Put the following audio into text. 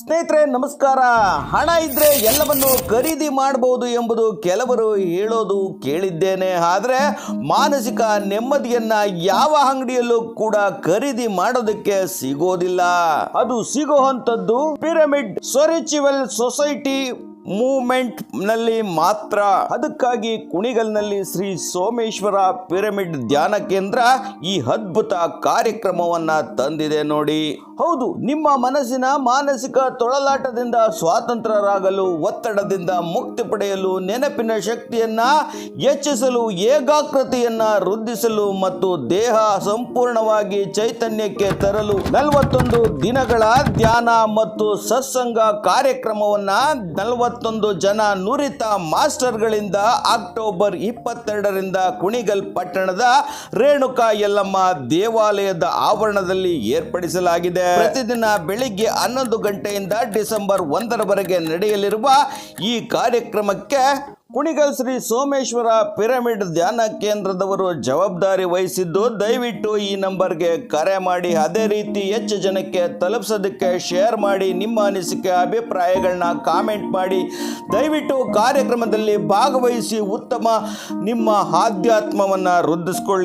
ಸ್ನೇಹಿತರೆ, ನಮಸ್ಕಾರ. ಹಣ ಇದ್ರೆ ಎಲ್ಲವನ್ನು ಖರೀದಿ ಮಾಡಬಹುದು ಎಂಬುದು ಕೆಲವರು ಹೇಳೋದು ಕೇಳಿದ್ದೇನೆ. ಆದರೆ ಮಾನಸಿಕ ನೆಮ್ಮದಿಯನ್ನ ಯಾವ ಅಂಗಡಿಯಲ್ಲೂ ಕೂಡ ಖರೀದಿ ಮಾಡೋದಕ್ಕೆ ಸಿಗೋದಿಲ್ಲ. ಅದು ಸಿಗುವಂತದ್ದು ಪಿರಮಿಡ್ ಸೊರಿಚಿವಲ್ ಸೊಸೈಟಿ ಮೂವ್ಮೆಂಟ್ನಲ್ಲಿ ಮಾತ್ರ ಅದಕ್ಕಾಗಿ ಕುಣಿಗಲ್ನಲ್ಲಿ ಶ್ರೀ ಸೋಮೇಶ್ವರ ಪಿರಮಿಡ್ ಧ್ಯಾನ ಕೇಂದ್ರ ಈ ಅದ್ಭುತ ಕಾರ್ಯಕ್ರಮವನ್ನ ತಂದಿದೆ ನೋಡಿ. ಹೌದು, ನಿಮ್ಮ ಮನಸ್ಸಿನ ಮಾನಸಿಕ ತೊಳಲಾಟದಿಂದ ಸ್ವಾತಂತ್ರ್ಯರಾಗಲು, ಒತ್ತಡದಿಂದ ಮುಕ್ತಿ ಪಡೆಯಲು, ನೆನಪಿನ ಶಕ್ತಿಯನ್ನ ಹೆಚ್ಚಿಸಲು, ಏಕಾಗ್ರತೆಯನ್ನ ವೃದ್ಧಿಸಲು ಮತ್ತು ದೇಹ ಸಂಪೂರ್ಣವಾಗಿ ಚೈತನ್ಯಕ್ಕೆ ತರಲು ನಲವತ್ತೊಂದು ದಿನಗಳ ಧ್ಯಾನ ಮತ್ತು ಸತ್ಸಂಗ ಕಾರ್ಯಕ್ರಮವನ್ನ ನಲವತ್ತೊಂದು ಜನ ನುರಿತ ಮಾಸ್ಟರ್ಗಳಿಂದ ಅಕ್ಟೋಬರ್ ಇಪ್ಪತ್ತೆರಡರಿಂದ ಕುಣಿಗಲ್ ಪಟ್ಟಣದ ರೇಣುಕಾ ಯಲ್ಲಮ್ಮ ದೇವಾಲಯದ ಆವರಣದಲ್ಲಿ ಏರ್ಪಡಿಸಲಾಗಿದೆ. ಪ್ರತಿದಿನ ಬೆಳಿಗ್ಗೆ ಹನ್ನೊಂದು ಗಂಟೆಯಿಂದ ಡಿಸೆಂಬರ್ ಒಂದರವರೆಗೆ ನಡೆಯಲಿರುವ ಈ ಕಾರ್ಯಕ್ರಮಕ್ಕೆ ಕುಣಿಗಲ್ ಶ್ರೀ ಸೋಮೇಶ್ವರ ಪಿರಮಿಡ್ ಧ್ಯಾನ ಕೇಂದ್ರದವರು ಜವಾಬ್ದಾರಿ ವಹಿಸಿದ್ದು, ದಯವಿಟ್ಟು ಈ ನಂಬರ್ಗೆ ಕರೆ ಮಾಡಿ. ಅದೇ ರೀತಿ ಹೆಚ್ಚು ಜನಕ್ಕೆ ತಲುಪಿಸೋದಕ್ಕೆ ಶೇರ್ ಮಾಡಿ. ನಿಮ್ಮ ಅನಿಸಿಕೆ ಅಭಿಪ್ರಾಯಗಳನ್ನ ಕಾಮೆಂಟ್ ಮಾಡಿ. ದಯವಿಟ್ಟು ಕಾರ್ಯಕ್ರಮದಲ್ಲಿ ಭಾಗವಹಿಸಿ ಉತ್ತಮ ನಿಮ್ಮ ಆಧ್ಯಾತ್ಮವನ್ನು ವೃದ್ಧಿಸ್ಕೊಳ್ಳಿ.